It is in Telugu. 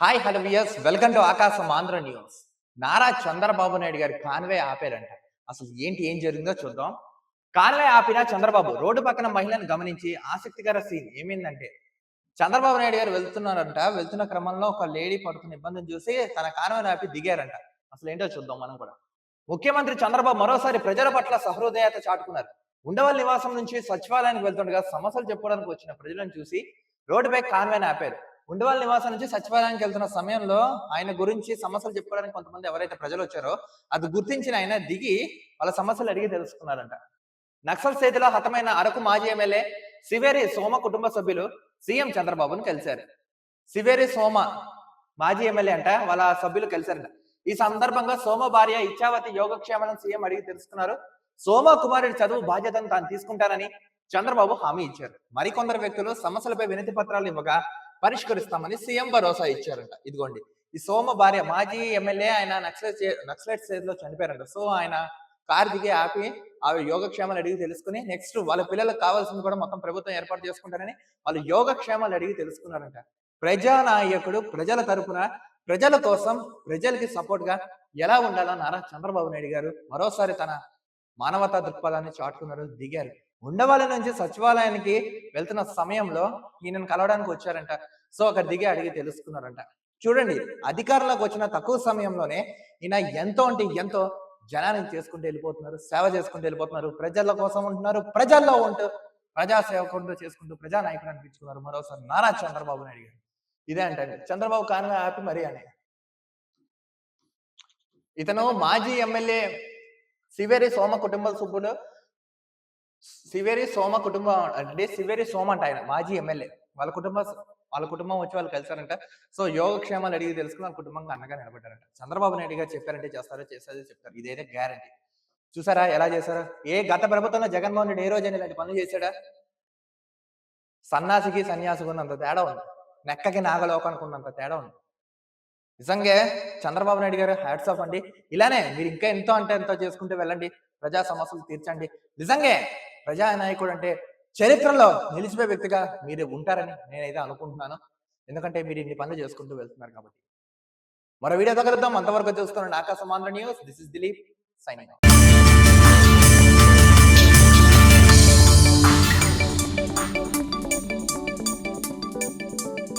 Hi hello viewers welcome to Aakasam Andhra news. Nara Chandrababu Naidu garu convoy ఆపారంట. అసలు ఏంటి ఏం జరిగిందో చూద్దాం. కాన్వే ఆపిన చంద్రబాబు రోడ్డు పక్కన మహిళను గమనించి ఆసక్తికర సీన్ ఏమైందంటే చంద్రబాబు నాయుడు గారు వెళ్తున్నారంట. వెళ్తున్న క్రమంలో ఒక లేడీ పడుతున్న ఇబ్బందిని చూసి తన కాన్వేను ఆపి దిగారంట. అసలు ఏంటో చూద్దాం మనం కూడా. ముఖ్యమంత్రి చంద్రబాబు మరోసారి ప్రజల పట్ల సహృదయత చాటుకున్నారు. ఉండవల్లి నివాసం నుంచి సచివాలయానికి వెళ్తుండగా సమస్యలు చెప్పుకోవడానికి వచ్చిన ప్రజలను చూసి రోడ్డుపై కాన్వేను ఆపారు. ఉండవాళ్ళ నివాసం నుంచి సచివాలయానికి వెళ్తున్న సమయంలో ఆయన గురించి సమస్యలు చెప్పుకోవడానికి కొంతమంది ఎవరైతే ప్రజలు వచ్చారో అది గుర్తించిన ఆయన దిగి వాళ్ళ సమస్యలు అడిగి తెలుసుకున్నారంట. నక్సల్ స్థితిలో హతమైన అరకు మాజీ ఎమ్మెల్యే సివేరి సోమ కుటుంబ సభ్యులు సీఎం చంద్రబాబును కలిశారు. సివేరి సోమ మాజీ ఎమ్మెల్యే అంట వాళ్ళ సభ్యులు కలిశారంట. ఈ సందర్భంగా సోమ భార్య ఇచ్చావతి యోగక్షేమాలను సీఎం అడిగి తెలుసుకున్నారు. సోమ కుమారుడి చదువు బాధ్యతను తాను తీసుకుంటానని చంద్రబాబు హామీ ఇచ్చారు. మరికొందరు వ్యక్తులు సమస్యలపై వినతి పత్రాలు ఇవ్వగా పరిష్కరిస్తామని సీఎం భరోసా ఇచ్చారంట. ఇదిగోండి. ఈ సోమ భార్య మాజీ ఎమ్మెల్యే ఆయన నక్సలైట్ నక్సలైట్ స్టేజ్లో చనిపోయారంట. సో ఆయన కారు దిగి ఆపి ఆ యోగక్షేమాలు అడిగి తెలుసుకుని నెక్స్ట్ వాళ్ళ పిల్లలకు కావాల్సింది కూడా మొత్తం ప్రభుత్వం ఏర్పాటు చేసుకుంటారని వాళ్ళు యోగక్షేమాలు అడిగి తెలుసుకున్నారంట. ప్రజానాయకుడు ప్రజల తరపున ప్రజల కోసం ప్రజలకి సపోర్ట్గా ఎలా ఉండాలో నారా చంద్రబాబు నాయుడు గారు మరోసారి తన మానవతా దృక్పథాన్ని చాటుకున్నారు దిగారు. ఉండవాల నుంచి సచివాలయానికి వెళ్తున్న సమయంలో ఈయనను కలవడానికి వచ్చారంట. సో అక్కడ దిగి అడిగి తెలుసుకున్నారంట. చూడండి అధికారంలోకి వచ్చిన తక్కువ సమయంలోనే ఈయన ఎంతో అంటే ఎంతో జనానికి చేసుకుంటూ వెళ్ళిపోతున్నారు సేవ చేసుకుంటూ వెళ్ళిపోతున్నారు. ప్రజల కోసం ఉంటున్నారు ప్రజల్లో ఉంటూ ప్రజా సేవకుంటూ చేసుకుంటూ ప్రజానాయకుడు అనిపించుకున్నారు. మరోసారి నారా చంద్రబాబు నాయుడు గారు ఇదే అంటే చంద్రబాబు కానుగా ఆపి మరీ అని. ఇతను మాజీ ఎమ్మెల్యే సివేరి సోమ కుటుంబ సభ్యుడు సివేరి సోమ కుటుంబం అంటే సివేరి సోమ అంట ఆయన మాజీ ఎమ్మెల్యే. వాళ్ళ కుటుంబ వాళ్ళ కుటుంబం వచ్చి వాళ్ళు కలిసారంట. సో యోగక్షేమాలు అడిగి తెలుసుకుని వాళ్ళ కుటుంబంగా అండగా నిలబడ్డారంట. చంద్రబాబు నాయుడు గారు చెప్పారంటే చేస్తారో చేస్తారో చెప్తారు. ఇదైతే గ్యారంటీ చూసారా ఎలా చేశారా? ఏ గత ప్రభుత్వంలో జగన్మోహన్ రెడ్డి ఏ రోజు ఇలాంటి పనులు చేశాడా? సన్నాసికి సన్యాసికి ఉన్నంత తేడా ఉంది. నెక్కకి నాగలోకానికి ఉన్నంత తేడా ఉంది. నిజంగా చంద్రబాబు నాయుడు గారు హ్యాట్స్ ఆఫ్ అండి. ఇలానే మీరు ఇంకా ఎంతో అంటే ఎంతో చేసుకుంటూ వెళ్ళండి. ప్రజా సమస్యలు తీర్చండి. నిజంగా ప్రజా నాయకుడు అంటే చరిత్రలో నిలిచిపోయే వ్యక్తిగా మీరు ఉంటారని నేనైతే అనుకుంటున్నాను. ఎందుకంటే మీరు ఇన్ని పనులు చేసుకుంటూ వెళ్తున్నారు కాబట్టి. మరో వీడియో కలుద్దాం. అంతవరకు చూస్తున్నాను Aakasamandhra news. This is Dilip signing